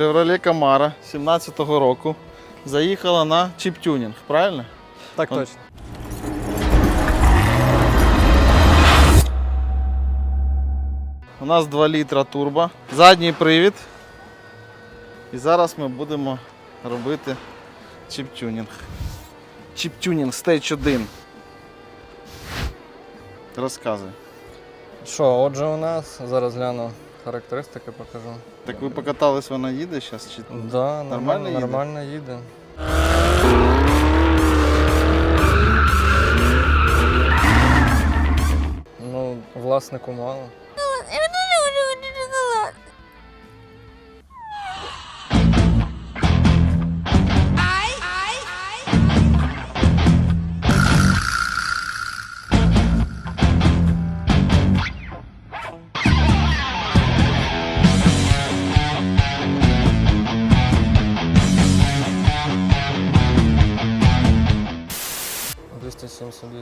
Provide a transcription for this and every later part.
Chevrolet Camaro 17-го року заїхала на чіп-тюнінг, правильно? Так точно. У нас 2 літра турбо, задній привід. І зараз ми будемо робити чіп-тюнінг. Чіп-тюнінг Stage 1. Розказуй. Що, отже, у нас зараз гляну характеристики покажу. Так ви покатались, вона їде зараз? Чи... Да, Нормально їде? нормально їде. Ну, власнику мало. –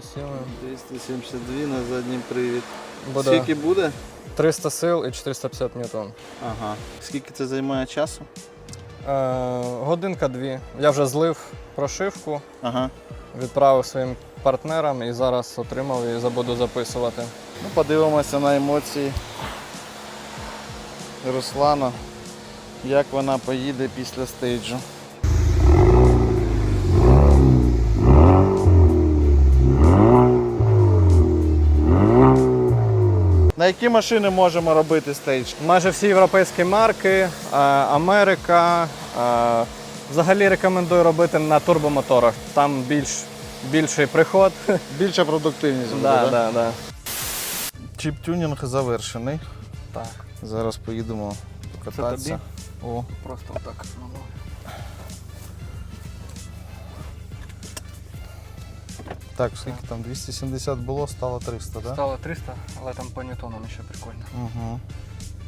272 сили. 272 на задній привід. Буде Скільки буде? 300 сил і 450 ньютон. Ага. Скільки це займає часу? Е, годинка дві. Я вже злив прошивку, Ага. відправив своїм партнерам і зараз отримав і забуду записувати. Ну, подивимося на емоції Руслана, як вона поїде після стейджу. На які машини можемо робити стейдж? Майже всі європейські марки, е, Америка. е, Взагалі рекомендую робити на турбомоторах. Там більш, більший приход. Більша продуктивність буде. да, да? да, да. Чіп-тюнінг завершений. Так, Зараз поїдемо покататися. О, просто так. Так, скільки там 270 було, стало 300, так? Да? Стало 300, але там по ньютонам ще прикольно. Угу.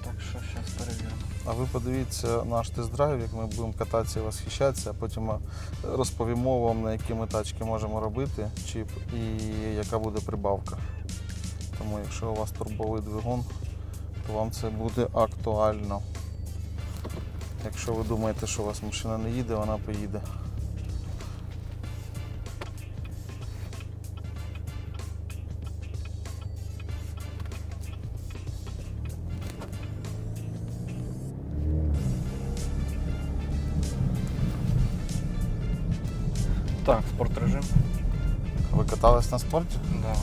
Так що зараз перевіримо. А ви подивіться наш тест-драйв, як ми будемо кататися і восхищатися, а потім розповімо вам, на які ми тачки можемо робити, чіп і яка буде прибавка. Тому якщо у вас турбовий двигун, то вам це буде актуально. Якщо ви думаєте, що у вас машина не їде, вона поїде. Так, спорт режим. Ви катались на спорті? Да.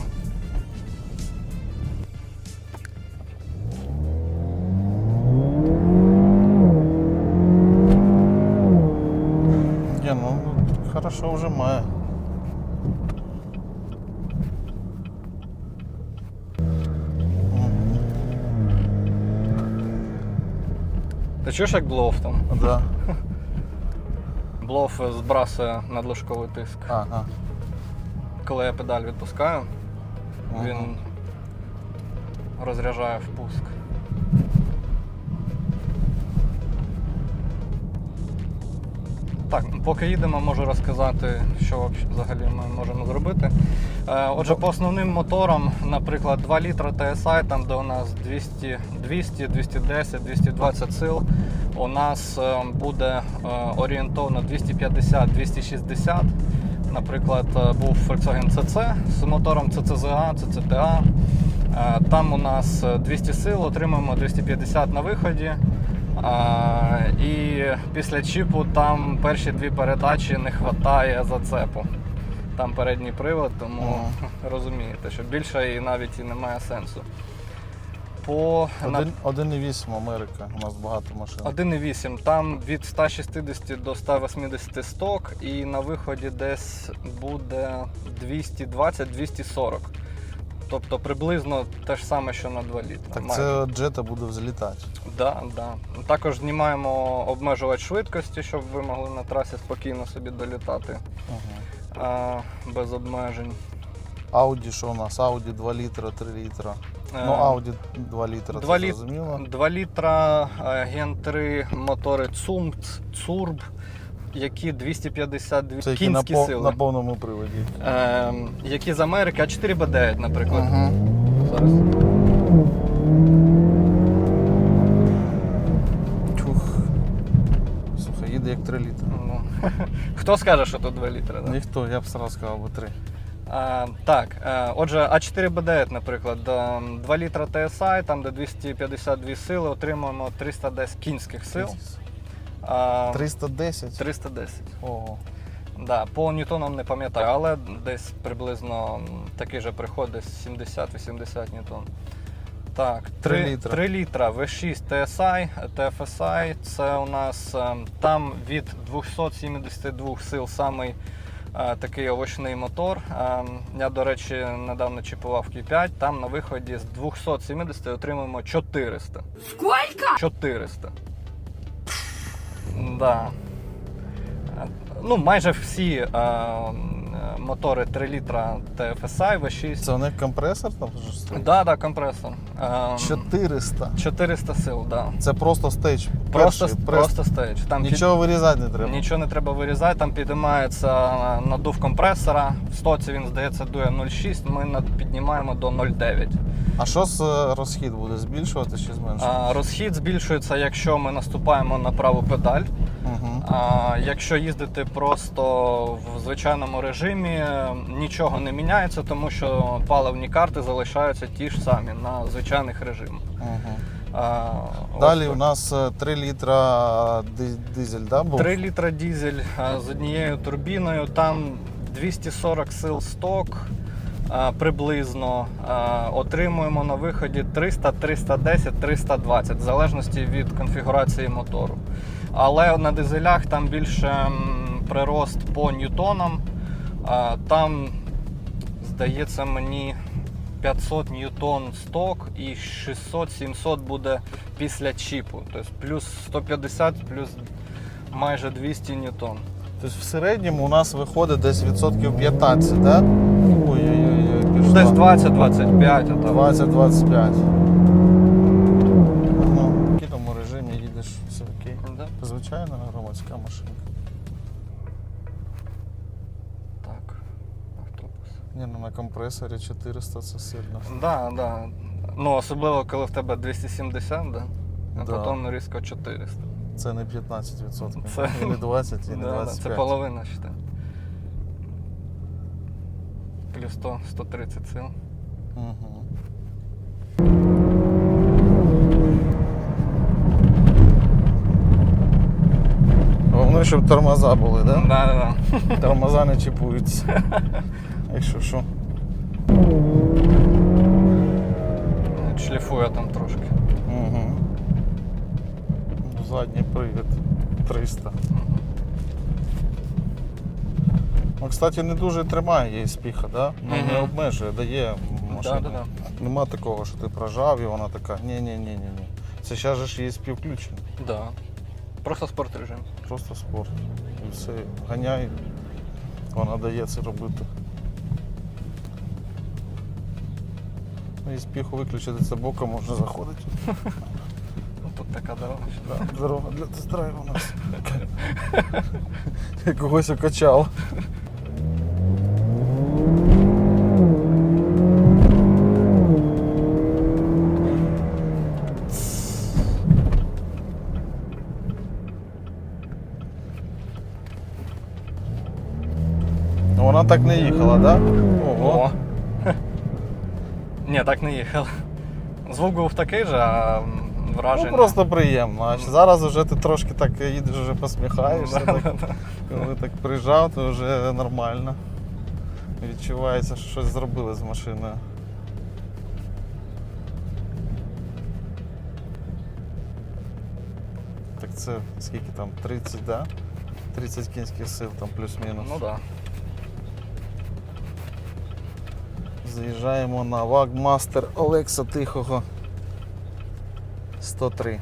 Ні, ну хорошо вже має. Ти чуєш, як блов там? Да. Блов збрасує надлишковий тиск. Ага. Коли я педаль відпускаю, він розряджає впуск. Так, поки їдемо, можу розказати, що взагалі ми можемо зробити. Е, Отже, по основним моторам, наприклад, 2 літра TSI, там де у нас 200, 200 210, 220 сил, у нас е, буде е, орієнтовно 250-260. Наприклад, е, був Volkswagen CC з мотором CCZA, CCTA. Там у нас е, 200 сил, отримуємо 250 на виході. І після чіпу там перші дві передачі не вистачає зацепу. Там передній привод, тому розумієте, що більше і навіть і немає сенсу. По на- 1,8 Америка. У нас багато машин. 1,8. Там від 160 до 180 сток, і на виході десь буде 220-240. Тобто приблизно те ж саме, що на 2 літра. Так це джета буде взлітати. Да, да. Також знімаємо обмежувач швидкості, щоб ви могли на трасі спокійно собі долітати Угу. а, без обмежень. Ауді, що у нас? Ауді 2 літра, 3 літра. Ну, Е, Ауді 2 літра, два це літ- зрозуміло. 2 літра Ген 3 мотори ЦУМ, ЦУРБ, які 252 Це які на, кінські пов- сили. на повному приводі. Е, які з Америки, а 4 Б9, наприклад. Угу. Зараз. Чух. 3 літри. Ну, Хто скаже, що тут 2 літри? Да? Ніхто, я б сразу сказав би 3. А, так, е, отже, А4 БД, наприклад, е, 2 літра TSI, там де 252 сили, отримуємо 310 кінських сил. 310? 310. Ого. Да, по ньютонам не пам'ятаю, але десь приблизно такий же приход, десь 70-80 ньютон. Так, Три 3, літра. 3 літра V6 TSI, TFSI, це у нас е, там від 272 сил самий е, такий овочний мотор. Я, до речі, недавно чіпував Q5, там на виході з 270 отримуємо 400. Сколько? 400. Да. Ну, майже всі мотори 3 літра TFSI V6. Це у них компресор там стоїть? Да, да, компресор. Е, 400. 400 сил, да. Це просто стейдж. Просто, перший, просто стейдж. Там під- Нічого вирізати не треба. Нічого не треба вирізати, там підіймається надув компресора. В стоці він, здається, дує 0,6, ми піднімаємо до 0,9. А що з е, розхід буде? Збільшувати чи зменшувати? Розхід збільшується, якщо ми наступаємо на праву педаль. Угу. А якщо їздити просто в звичайному режимі, нічого не міняється, тому що паливні карти залишаються ті ж самі на звичайних режимах. Угу. А, Далі у нас е, 3 літра дизель, да, був? 3 літра дізель а, з однією турбіною, там 240 сил сток. Приблизно отримуємо на виході 300, 310, 320, в залежності від конфігурації мотору. Але на дизелях там більше прирост по ньютонам. Там, здається, мені 500 ньютон сток і 600-700 буде після чіпу. Тобто плюс 150, плюс майже 200 ньютон. Тобто в середньому у нас виходить десь відсотків 15, да? Ой-ой-ой, пішла. Десь 20-25. 20-25. Ні, ну на компресорі 400 це сильно. Да, да. Ну, особливо, коли в тебе 270, да? а Да. потім різко 400. Це не 15%. Це- І не 20, і не Да, да, 25. це половина ще. Плюс 100, 130 сил. Угу. Головне, щоб тормоза були, Да, да? да, да. Тормоза не чіпуються. Якщо що. Шліфує там трошки. Угу. Задній привід 300. Ну, кстати, не дуже тримає її спіха, да? Ну, не обмежує, дає машину. Да, да, да. Нема такого, що ти прожав і вона така. Ні-ні-ні-ні. Це зараз же ж є спів включений. Да. Просто спорт режим. Просто спорт. І все, ганяй, вона дає це робити. Ну і спіху виключити це боком можна заходити. Ну, тут така дорога. дорога для тест-драйву у нас. Я когось окачав. Вона так не їхала, так? Да? Ого. Ні, так не їхав. Звук був такий же, а враження. Ну просто приємно. А зараз вже ти трошки так їдеш, вже посміхаєшся. Так. Коли так приїжджав, то вже нормально. Відчувається, що щось зробили з машиною. Так це скільки там? 30, да? 30 кінських сил там плюс-мінус. Ну так. Да. Заїжджаємо на Вагмастер Олекса Тихого 103.